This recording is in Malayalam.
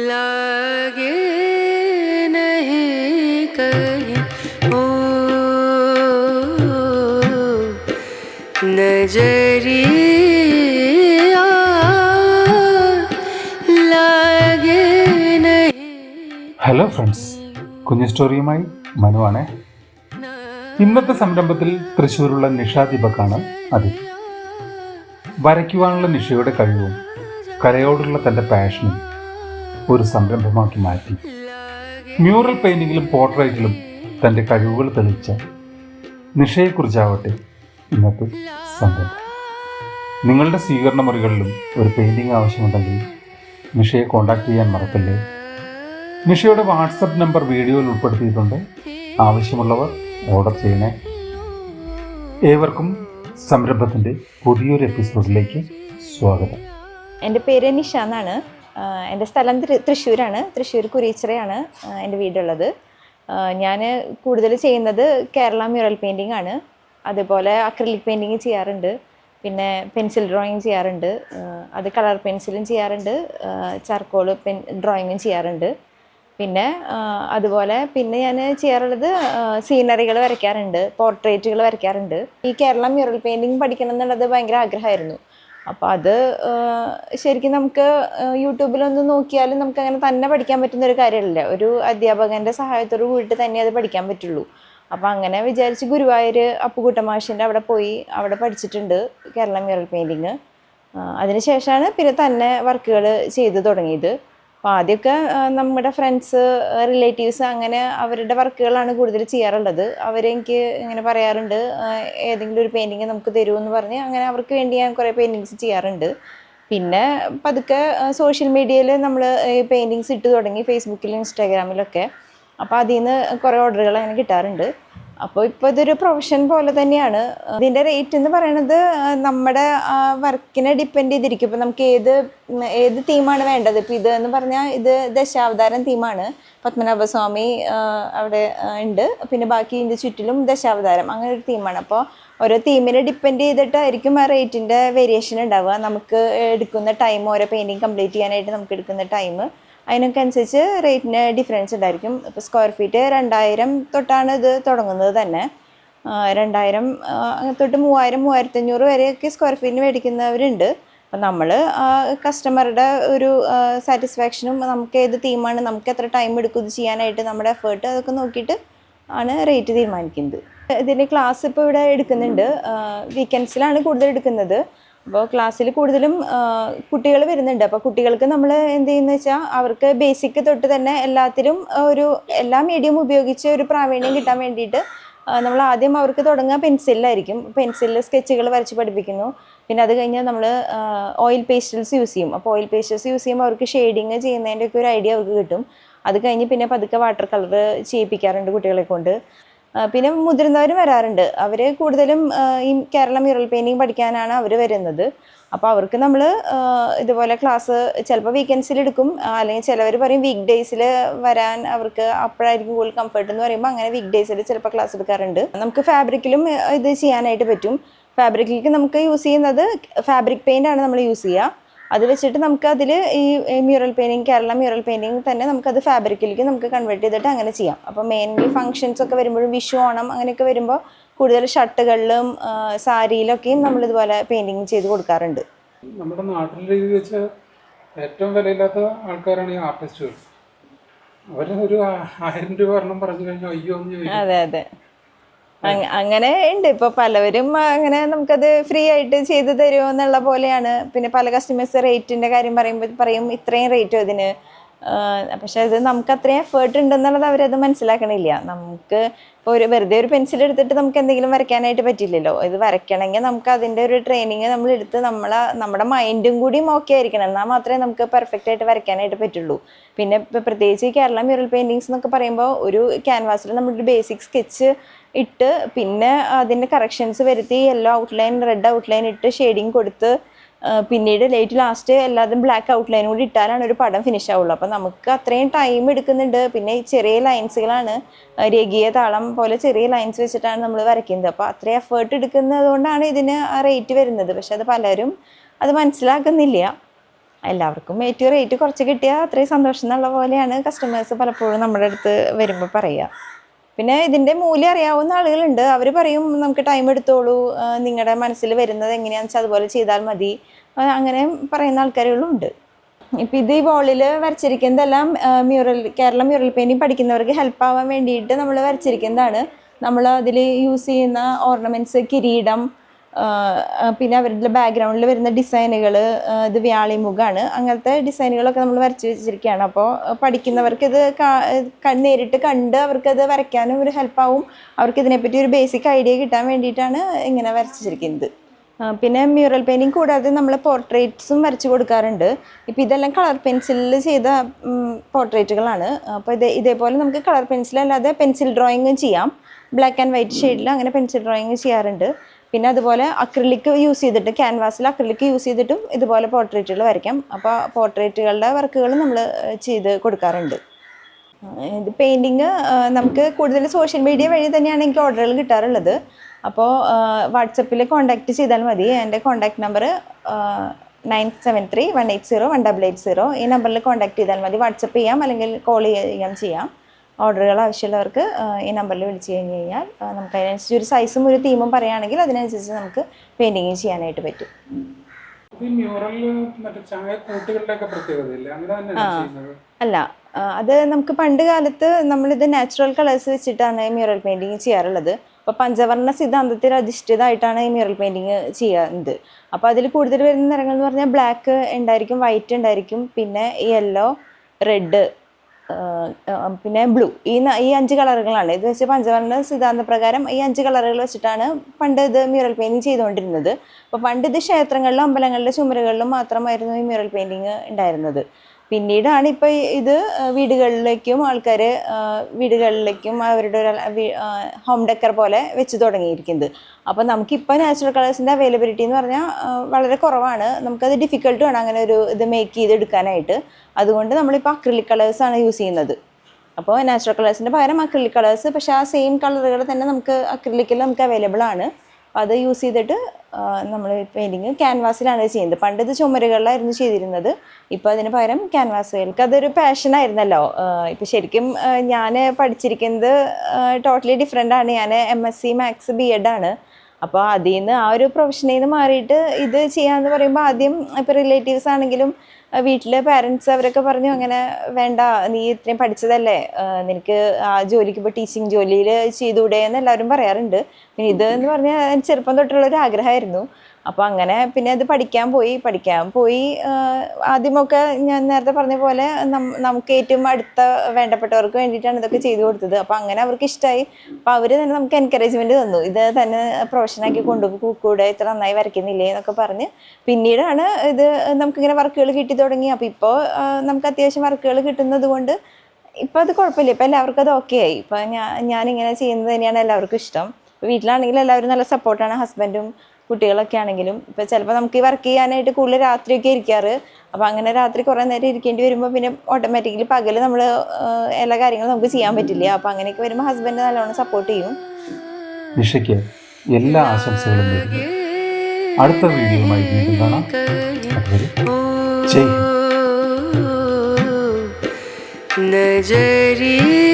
लागे नहीं कहीं ओ नजरिया लागे नहीं ഹലോ ഫ്രണ്ട്സ് കുഞ്ഞു സ്റ്റോറിയുമായി മനുവാണ് ഇന്നത്തെ സംരംഭത്തിൽ തൃശ്ശൂരുള്ള നിഷ ദീപക്കാണ് അതിഥി വരയ്ക്കുവാനുള്ള നിഷയുടെ കഴിവും കലയോടുള്ള തൻ്റെ പാഷനും ഒരു സംരംഭമാക്കി മാറ്റി. മ്യൂറൽ പെയിന്റിങ്ങിലും പോർട്രേറ്റിലും തന്റെ കഴിവുകൾ തെളിയിച്ച നിഷയെക്കുറിച്ചാവട്ടെ ഇന്നത്തെ സംരംഭം. നിങ്ങളുടെ സ്വീകരണ മുറികളിലും ഒരു പെയിന്റിംഗ് ആവശ്യമുണ്ടെങ്കിൽ നിഷയെ കോൺടാക്ട് ചെയ്യാൻ മറക്കല്ലേ? നിഷയുടെ വാട്സപ്പ് നമ്പർ വീഡിയോയിൽ ഉൾപ്പെടുത്തിയിട്ടുണ്ട്. ആവശ്യമുള്ളവർ ഓർഡർ ചെയ്യണേ. ഏവർക്കും സംരംഭത്തിന്റെ പുതിയൊരു എപ്പിസോഡിലേക്ക് സ്വാഗതം. എന്റെ പേര് നിഷ എന്നാണ്. എന്റെ സ്ഥലം തൃശ്ശൂരാണ്. തൃശ്ശൂർ കുരീച്ചിറയാണ് എന്റെ വീടുള്ളത്. ഞാൻ കൂടുതൽ ചെയ്യുന്നത് കേരള മ്യൂറൽ പെയിന്റിംഗ് ആണ്. അതുപോലെ അക്രലിക് പെയിന്റിങ് ചെയ്യാറുണ്ട്. പിന്നെ പെൻസിൽ ഡ്രോയിങ് ചെയ്യാറുണ്ട്. അത് കളർ പെൻസിലും ചെയ്യാറുണ്ട്. ചാർക്കോൾ പെൻ ഡ്രോയിങ്ങും ചെയ്യാറുണ്ട്. പിന്നെ അതുപോലെ പിന്നെ ഞാൻ ചെയ്യാറുള്ളത് സീനറികൾ വരയ്ക്കാറുണ്ട്. പോർട്രേറ്റുകൾ വരയ്ക്കാറുണ്ട്. ഈ കേരള മ്യൂറൽ പെയിന്റിങ് പഠിക്കണം എന്നുള്ളത് ഭയങ്കര ആഗ്രഹമായിരുന്നു. അപ്പോൾ അത് ശരിക്കും നമുക്ക് യൂട്യൂബിലൊന്ന് നോക്കിയാലും നമുക്ക് അങ്ങനെ തന്നെ പഠിക്കാൻ പറ്റുന്ന ഒരു കാര്യമല്ല. ഒരു അധ്യാപകന്റെ സഹായത്തോട് കൂടിയിട്ട് തന്നെ അത് പഠിക്കാൻ പറ്റുള്ളൂ. അപ്പോൾ അങ്ങനെ വിചാരിച്ച് ഗുരുവായൂർ അപ്പുകുട്ടമാഷിന്റെ അവിടെ പോയി അവിടെ പഠിച്ചിട്ടുണ്ട് കേരള മ്യൂറൽ പെയിന്റിങ് അതിനുശേഷമാണ് പിന്നെ തന്നെ വർക്കുകൾ ചെയ്തു തുടങ്ങിയത്. അപ്പോൾ ആദ്യമൊക്കെ നമ്മുടെ ഫ്രണ്ട്സ് റിലേറ്റീവ്സ് അങ്ങനെ അവരുടെ വർക്കുകളാണ് കൂടുതൽ ചെയ്യാറുള്ളത്. അവരെനിക്ക് ഇങ്ങനെ പറയാറുണ്ട് ഏതെങ്കിലും ഒരു പെയിന്റിങ് നമുക്ക് തരുമെന്ന് പറഞ്ഞ് അങ്ങനെ അവർക്ക് വേണ്ടി ഞാൻ കുറേ പെയിന്റിങ്സ് ചെയ്യാറുണ്ട്. പിന്നെ പതുക്കെ സോഷ്യൽ മീഡിയയിൽ നമ്മൾ പെയിന്റിങ്സ് ഇട്ട് തുടങ്ങി ഫേസ്ബുക്കിലും ഇൻസ്റ്റാഗ്രാമിലൊക്കെ അപ്പോൾ അതിൽ നിന്ന് കുറേ ഓർഡറുകൾ അങ്ങനെ കിട്ടാറുണ്ട്. അപ്പോൾ ഇപ്പോൾ ഇതൊരു പ്രൊഫഷൻ പോലെ തന്നെയാണ്. ഇതിന്റെ റേറ്റ് എന്ന് പറയുന്നത് നമ്മുടെ വർക്കിനെ ഡിപ്പെൻഡ് ചെയ്തിരിക്കും. ഇപ്പോൾ നമുക്ക് ഏത് ഏത് തീമാണ് വേണ്ടത്? ഇപ്പോൾ ഇത് എന്ന് പറഞ്ഞാൽ ഇത് ദശാവതാരം തീമാണ് പത്മനാഭസ്വാമി അവിടെ ഉണ്ട്. പിന്നെ ബാക്കി ഇതിന്റെ ചുറ്റിലും ദശാവതാരം അങ്ങനെ ഒരു തീമാണ് അപ്പോൾ ഓരോ തീമിനെ ഡിപ്പെൻഡ് ചെയ്തിട്ടായിരിക്കും ആ റേറ്റിന്റെ വേരിയേഷൻ ഉണ്ടാവുക. നമുക്ക് എടുക്കുന്ന ടൈം ഓരോ പെയിന്റിങ് കംപ്ലീറ്റ് ചെയ്യാനായിട്ട് നമുക്ക് എടുക്കുന്ന ടൈം അതിനൊക്കെ അനുസരിച്ച് റേറ്റിന് ഡിഫറൻസ് ഉണ്ടായിരിക്കും. ഇപ്പോൾ സ്ക്വയർ ഫീറ്റ് രണ്ടായിരം തൊട്ടാണ് ഇത് തുടങ്ങുന്നത് തന്നെ. രണ്ടായിരം തൊട്ട് മൂവായിരം മൂവായിരത്തഞ്ഞൂറ് വരെയൊക്കെ സ്ക്വയർ ഫീറ്റിന് മേടിക്കുന്നവരുണ്ട്. അപ്പം നമ്മൾ കസ്റ്റമറുടെ ഒരു സാറ്റിസ്ഫാക്ഷനും നമുക്ക് ഏത് തീമാണ് നമുക്ക് എത്ര ടൈം എടുക്കും ഇത് ചെയ്യാനായിട്ട് നമ്മുടെ എഫേർട്ട് അതൊക്കെ നോക്കിയിട്ട് ആണ് റേറ്റ് തീരുമാനിക്കുന്നത്. ഇതിന്റെ ക്ലാസ് ഇപ്പോൾ ഇവിടെ എടുക്കുന്നുണ്ട്. വീക്കെൻഡ്സിലാണ് കൂടുതൽ എടുക്കുന്നത്. അപ്പോൾ ക്ലാസ്സിൽ കൂടുതലും കുട്ടികൾ വരുന്നുണ്ട്. അപ്പോൾ കുട്ടികൾക്ക് നമ്മൾ എന്ത് ചെയ്യുന്ന വെച്ചാൽ അവർക്ക് ബേസിക് തൊട്ട് തന്നെ എല്ലാത്തിലും ഒരു എല്ലാ മീഡിയം ഉപയോഗിച്ച് ഒരു പ്രാവീണ്യം കിട്ടാൻ വേണ്ടിയിട്ട് നമ്മൾ ആദ്യം അവർക്ക് തുടങ്ങുക പെൻസിലായിരിക്കും പെൻസിലിൽ സ്കെച്ചുകൾ വരച്ച് പഠിപ്പിക്കുന്നു. പിന്നെ അത് കഴിഞ്ഞാൽ നമ്മൾ ഓയിൽ പേസ്റ്റൽസ് യൂസ് ചെയ്യും. അപ്പോൾ ഓയിൽ പേസ്റ്റൽസ് യൂസ് ചെയ്യുമ്പോൾ അവർക്ക് ഷെയ്ഡിങ് ചെയ്യുന്നതിന്റെ ഒക്കെ ഒരു ഐഡിയ അവർക്ക് കിട്ടും. അത് കഴിഞ്ഞ് പിന്നെ പതുക്കെ വാട്ടർ കളർ ചെയ്യിപ്പിക്കാറുണ്ട് കുട്ടികളെ കൊണ്ട്. പിന്നെ മുതിർന്നവരും വരാറുണ്ട്. അവർ കൂടുതലും ഈ കേരള മ്യൂറൽ പെയിന്റിങ് പഠിക്കാനാണ് അവർ വരുന്നത്. അപ്പോൾ അവർക്ക് നമ്മൾ ഇതുപോലെ ക്ലാസ് ചിലപ്പോൾ വീക്കെൻഡ്സിൽ എടുക്കും. അല്ലെങ്കിൽ ചിലവർ പറയും വീക്ക് ഡേയ്സിൽ വരാൻ അവർക്ക് അപ്പോഴായിരിക്കും കൂടുതൽ കംഫർട്ട് എന്ന് പറയുമ്പോൾ അങ്ങനെ വീക്ക് ഡേയ്സിൽ ചിലപ്പോൾ ക്ലാസ് എടുക്കാറുണ്ട്. നമുക്ക് ഫാബ്രിക്കിലും ഇത് ചെയ്യാനായിട്ട് പറ്റും. ഫാബ്രിക്കിലേക്ക് നമുക്ക് യൂസ് ചെയ്യുന്നത് ഫാബ്രിക് പെയിന്റ് ആണ് നമ്മൾ യൂസ് ചെയ്യുക അത് വെച്ചിട്ട് നമുക്ക് അതിൽ ഈ mural painting Kerala mural painting തന്നെ നമുക്ക് അത് ഫാബ്രിക്കിലേക്ക് നമുക്ക് കൺവേർട്ട് ചെയ്തിട്ട് അങ്ങനെ ചെയ്യാം. അപ്പോൾ മെയിൻലി ഫങ്ഷൻസ് ഒക്കെ വരുമ്പോഴും വിഷു ഓണം അങ്ങനെയൊക്കെ വരുമ്പോൾ കൂടുതൽ ഷർട്ടുകളിലും സാരിയിലൊക്കെയും നമ്മളിതുപോലെ പെയിന്റിങ് ചെയ്ത് കൊടുക്കാറുണ്ട്. നമ്മുടെ നാട്ടിലെ രീതി വെച്ച് ഏറ്റവും വിലയില്ലാത്ത ആൾക്കാരാണ് ഈ ആർട്ടിസ്റ്റുകൾ അവർ ഒരു ആയിരം രൂപ ഒരെണ്ണം പറഞ്ഞു കഴിഞ്ഞാൽ അയ്യോ എന്ന് ചോദിക്കും. അതെ അതെ. അങ്ങനെ ഉണ്ട്. ഇപ്പൊ പലവരും അങ്ങനെ നമുക്കത് ഫ്രീ ആയിട്ട് ചെയ്ത് തരുമോ എന്നുള്ള പോലെയാണ്. പിന്നെ പല കസ്റ്റമേഴ്സ് റേറ്റിന്റെ കാര്യം പറയുമ്പോൾ പറയും ഇത്രയും റേറ്റ് ഇതിന് പക്ഷെ അത് നമുക്ക് അത്രയും എഫേർട്ട് ഉണ്ടെന്നുള്ളത് അവരത് മനസ്സിലാക്കണില്ല. നമുക്ക് ഇപ്പോൾ ഒരു വെറുതെ ഒരു പെൻസിൽ എടുത്തിട്ട് നമുക്ക് എന്തെങ്കിലും വരയ്ക്കാനായിട്ട് പറ്റില്ലല്ലോ. ഇത് വരയ്ക്കണമെങ്കിൽ നമുക്ക് അതിന്റെ ഒരു ട്രെയിനിങ് നമ്മൾ എടുത്ത് നമ്മളെ നമ്മുടെ മൈൻഡും കൂടി ഓക്കെ ആയിരിക്കണം. എന്നാൽ മാത്രമേ നമുക്ക് പെർഫെക്റ്റ് ആയിട്ട് വരയ്ക്കാനായിട്ട് പറ്റുള്ളൂ. പിന്നെ ഇപ്പൊ പ്രത്യേകിച്ച് കേരള മ്യൂറൽ പെയിന്റിങ്സ് എന്നൊക്കെ പറയുമ്പോൾ ഒരു ക്യാൻവാസിൽ നമ്മളൊരു ബേസിക് സ്കെച്ച് ഇട്ട് പിന്നെ അതിന്റെ കറക്ഷൻസ് വരുത്തി യെല്ലോ ഔട്ട്ലൈൻ റെഡ് ഔട്ട്ലൈൻ ഇട്ട് ഷെയ്ഡിങ് കൊടുത്ത് പിന്നീട് ലേറ്റ് ലാസ്റ്റ് എല്ലാതും ബ്ലാക്ക് ഔട്ട്ലൈൻ കൂടി ഇട്ടാലാണ് ഒരു പടം ഫിനിഷ് ആവുള്ളൂ. അപ്പോൾ നമുക്ക് അത്രയും ടൈം എടുക്കുന്നുണ്ട്. പിന്നെ ഈ ചെറിയ ലൈൻസുകളാണ് രേഖീയ താളം പോലെ ചെറിയ ലൈൻസ് വെച്ചിട്ടാണ് നമ്മൾ വരയ്ക്കുന്നത്. അപ്പോൾ അത്രയും എഫേർട്ട് എടുക്കുന്നത് കൊണ്ടാണ് ഇതിന് ആ റേറ്റ് വരുന്നത്. പക്ഷെ അത് പലരും അത് മനസ്സിലാക്കുന്നില്ല. എല്ലാവർക്കും ഏറ്റവും റേറ്റ് കുറച്ച് കിട്ടിയാൽ അത്രയും സന്തോഷം എന്നുള്ള പോലെയാണ് കസ്റ്റമേഴ്സ് പലപ്പോഴും നമ്മുടെ അടുത്ത് വരുമ്പോൾ പറയുക. പിന്നെ ഇതിന്റെ മൂല്യം അറിയാവുന്ന ആളുകളുണ്ട്. അവർ പറയും നമുക്ക് ടൈം എടുത്തോളൂ. നിങ്ങളുടെ മനസ്സിൽ വരുന്നത് എങ്ങനെയാണെന്ന് വെച്ചാൽ അതുപോലെ ചെയ്താൽ മതി. അങ്ങനെ പറയുന്ന ആൾക്കാരുകളും ഉണ്ട്. ഇപ്പം ഇത് ഈ വോളിൽ വരച്ചിരിക്കുന്നതെല്ലാം മ്യൂറൽ കേരള മ്യൂറൽ പെയിന്റിങ് പഠിക്കുന്നവർക്ക് ഹെൽപ്പ് ആവാൻ വേണ്ടിയിട്ട് നമ്മൾ വരച്ചിരിക്കുന്നതാണ്. നമ്മൾ അതിൽ യൂസ് ചെയ്യുന്ന ഓർണമെന്റ്സ് കിരീടം പിന്നെ അവരുടെ ബാക്ക്ഗ്രൗണ്ടിൽ വരുന്ന ഡിസൈനുകൾ ഇത് വ്യാളിമുഖാണ് അങ്ങനത്തെ ഡിസൈനുകളൊക്കെ നമ്മൾ വരച്ച് വെച്ചിരിക്കുകയാണ് അപ്പോൾ പഠിക്കുന്നവർക്ക് ഇത് നേരിട്ട് കണ്ട് അവർക്കത് വരയ്ക്കാനും ഒരു ഹെൽപ്പാവും അവർക്ക് ഇതിനെപ്പറ്റി ഒരു ബേസിക് ഐഡിയ കിട്ടാൻ വേണ്ടിയിട്ടാണ് ഇങ്ങനെ വരച്ചിരിക്കുന്നത്. പിന്നെ മ്യൂറൽ പെയിന്റിങ് കൂടാതെ നമ്മൾ പോർട്രേറ്റ്സും വരച്ച് കൊടുക്കാറുണ്ട്. ഇപ്പോൾ ഇതെല്ലാം കളർ പെൻസിലിൽ ചെയ്ത പോർട്രേറ്റുകളാണ് അപ്പോൾ ഇതേ ഇതേപോലെ നമുക്ക് കളർ പെൻസിലല്ലാതെ പെൻസിൽ ഡ്രോയിങ്ങും ചെയ്യാം. ബ്ലാക്ക് ആൻഡ് വൈറ്റ് ഷെയ്ഡിൽ അങ്ങനെ പെൻസിൽ ഡ്രോയിങ് ചെയ്യാറുണ്ട്. പിന്നെ അതുപോലെ അക്രിലിക് യൂസ് ചെയ്തിട്ട് ക്യാൻവാസിൽ അക്രിലിക് യൂസ് ചെയ്തിട്ടും ഇതുപോലെ പോർട്രേറ്റുകൾ വരയ്ക്കാം. അപ്പോൾ പോർട്രേറ്റുകളുടെ വർക്കുകൾ നമ്മൾ ചെയ്ത് കൊടുക്കാറുണ്ട്. ഇത് പെയിന്റിങ് നമുക്ക് കൂടുതൽ സോഷ്യൽ മീഡിയ വഴി തന്നെയാണ് എനിക്ക് ഓർഡറുകൾ കിട്ടാറുള്ളത്. അപ്പോൾ വാട്സപ്പിൽ കോൺടാക്റ്റ് ചെയ്താൽ മതി. എന്റെ contact number nine seven three one eight zero one double eight zero ഈ നമ്പറിൽ കോൺടാക്ട് ചെയ്താൽ മതി. വാട്സപ്പ് ചെയ്യാം അല്ലെങ്കിൽ കോൾ ചെയ്യാം ചെയ്യാം. ഓർഡറുകൾ ആവശ്യമുള്ളവർക്ക് ഈ നമ്പറിൽ വിളിച്ചു കഴിഞ്ഞ് കഴിഞ്ഞാൽ നമുക്ക് അതിനനുസരിച്ച് ഒരു സൈസും ഒരു തീമും പറയുകയാണെങ്കിൽ അതിനനുസരിച്ച് നമുക്ക് പെയിന്റിങ് ചെയ്യാനായിട്ട് പറ്റും. അല്ല അത് നമുക്ക് പണ്ട് കാലത്ത് നമ്മളിത് നാച്ചുറൽ കളേഴ്സ് വെച്ചിട്ടാണ് മ്യൂറൽ പെയിന്റിങ് ചെയ്യാറുള്ളത്. അപ്പോൾ പഞ്ചവർണ സിദ്ധാന്തത്തിൽ അധിഷ്ഠിതമായിട്ടാണ് ഈ മ്യൂറൽ പെയിന്റിങ് ചെയ്യുന്നത് അപ്പോൾ അതിൽ കൂടുതൽ വരുന്ന നിറങ്ങൾ എന്ന് പറഞ്ഞാൽ ബ്ലാക്ക് ഉണ്ടായിരിക്കും വൈറ്റ് ഉണ്ടായിരിക്കും പിന്നെ യെല്ലോ റെഡ് പിന്നെ ബ്ലൂ ഈ ഈ അഞ്ച് കളറുകളാണ്. ഇത് വെച്ച് പഞ്ചവർണ സിദ്ധാന്ത പ്രകാരം ഈ അഞ്ച് കളറുകൾ വെച്ചിട്ടാണ് പണ്ട് ഇത് മ്യൂറൽ പെയിന്റിങ് ചെയ്തുകൊണ്ടിരുന്നത്. അപ്പോൾ പണ്ട് ഇത് ക്ഷേത്രങ്ങളിലും അമ്പലങ്ങളിലെ ചുമരുകളിലും മാത്രമായിരുന്നു ഈ മ്യൂറൽ പെയിന്റിങ് ഉണ്ടായിരുന്നത്. പിന്നീടാണ് ഇപ്പോൾ ഇത് വീടുകളിലേക്കും ആൾക്കാർ വീടുകളിലേക്കും അവരുടെ ഹോം ഡെക്കർ പോലെ വെച്ച് തുടങ്ങിയിരിക്കുന്നത്. അപ്പോൾ നമുക്കിപ്പോൾ നാച്ചുറൽ കളേഴ്സിന്റെ അവൈലബിലിറ്റി എന്ന് പറഞ്ഞാൽ വളരെ കുറവാണ്. നമുക്കത് ഡിഫിക്കൽട്ടുമാണ് അങ്ങനെ ഒരു ഇത് മേക്ക് ചെയ്ത് എടുക്കാനായിട്ട് അതുകൊണ്ട് നമ്മളിപ്പോൾ അക്രിലിക് കളേഴ്സ് ആണ് യൂസ് ചെയ്യുന്നത്. അപ്പോൾ നാച്ചുറൽ കളേഴ്സിന്റെ പകരം അക്രിലിക് കളേഴ്സ് പക്ഷേ ആ സെയിം കളറുകൾ തന്നെ നമുക്ക് അക്രിലിക്കിൽ നമുക്ക് അവൈലബിൾ ആണ്. അത് യൂസ് ചെയ്തിട്ട് നമ്മൾ പെയിന്റിങ് ക്യാൻവാസിലാണ് ചെയ്യുന്നത്. പണ്ട് ഇത് ചുമരുകളിലായിരുന്നു ചെയ്തിരുന്നത്. ഇപ്പോൾ അതിന് പകരം ക്യാൻവാസുകൾക്ക് അതൊരു പാഷനായിരുന്നല്ലോ ഇപ്പോൾ ശരിക്കും ഞാൻ പഠിച്ചിരിക്കുന്നത് ടോട്ടലി ഡിഫറെന്റ് ആണ്. ഞാൻ M S C maths B Ed ആണ്. അപ്പോൾ അതിൽ നിന്ന് ആ ഒരു പ്രൊഫഷനിൽ നിന്ന് മാറിയിട്ട് ഇത് ചെയ്യാമെന്ന് പറയുമ്പോൾ ആദ്യം ഇപ്പോൾ റിലേറ്റീവ്സ് ആണെങ്കിലും വീട്ടിലെ പാരൻസ് അവരൊക്കെ പറഞ്ഞു അങ്ങനെ വേണ്ട നീ ഇത്രയും പഠിച്ചതല്ലേ. നിനക്ക് ആ ജോലിക്ക് ഇപ്പോൾ ടീച്ചിങ് ജോലിയിൽ ചെയ്തുകൂടെ എന്ന് എല്ലാവരും പറയാറുണ്ട്. പിന്നെ ഇത് എന്ന് പറഞ്ഞാൽ ചെറുപ്പം തൊട്ടുള്ള ഒരു ആഗ്രഹമായിരുന്നു. അപ്പോൾ അങ്ങനെ പിന്നെ അത് പഠിക്കാൻ പോയി പഠിക്കാൻ പോയി. ആദ്യമൊക്കെ ഞാൻ നേരത്തെ പറഞ്ഞ പോലെ നമുക്ക് ഏറ്റവും അടുത്ത വേണ്ടപ്പെട്ടവർക്ക് വേണ്ടിയിട്ടാണ് ഇതൊക്കെ ചെയ്തു കൊടുത്തത്. അപ്പോൾ അങ്ങനെ അവർക്ക് ഇഷ്ടമായി അപ്പോൾ അവർ തന്നെ നമുക്ക് എൻകറേജ്മെന്റ് തന്നു. ഇത് തന്നെ പ്രൊഫഷനാക്കി കൊണ്ടുപോകൂടെ ഇത്ര നന്നായി വരയ്ക്കുന്നില്ലേ എന്നൊക്കെ പറഞ്ഞ്. പിന്നീടാണ് ഇത് നമുക്കിങ്ങനെ വർക്കുകൾ കിട്ടി തുടങ്ങി. അപ്പോൾ ഇപ്പോൾ നമുക്ക് അത്യാവശ്യം വർക്കുകൾ കിട്ടുന്നത് കൊണ്ട് ഇപ്പം അത് കുഴപ്പമില്ല. ഇപ്പം എല്ലാവർക്കും അത് ഓക്കെ ആയി. ഇപ്പം ഞാൻ ഞാനിങ്ങനെ ചെയ്യുന്നത് തന്നെയാണ് എല്ലാവർക്കും ഇഷ്ടം. വീട്ടിലാണെങ്കിൽ എല്ലാവരും നല്ല സപ്പോർട്ടാണ് ഹസ്ബൻഡും കുട്ടികളൊക്കെ ആണെങ്കിലും ഇപ്പം ചിലപ്പോൾ നമുക്ക് ഈ വർക്ക് ചെയ്യാനായിട്ട് കൂടുതൽ രാത്രിയൊക്കെ ഇരിക്കാറ് അപ്പോൾ അങ്ങനെ രാത്രി കുറേ നേരം ഇരിക്കേണ്ടി വരുമ്പോൾ പിന്നെ ഓട്ടോമാറ്റിക്കലി പകൽ നമ്മൾ എല്ലാ കാര്യങ്ങളും നമുക്ക് ചെയ്യാൻ പറ്റില്ല അപ്പോൾ അങ്ങനെയൊക്കെ വരുമ്പോൾ ഹസ്ബൻഡ് നല്ലോണം സപ്പോർട്ട് ചെയ്യും നിഷയ്ക്ക് എല്ലാ ആശംസകളും നേരുന്നു അടുത്ത വീഡിയോയുമായി വീണ്ടും കാണാം അതുവരെ ജയ് ഹിന്ദ് नजरिए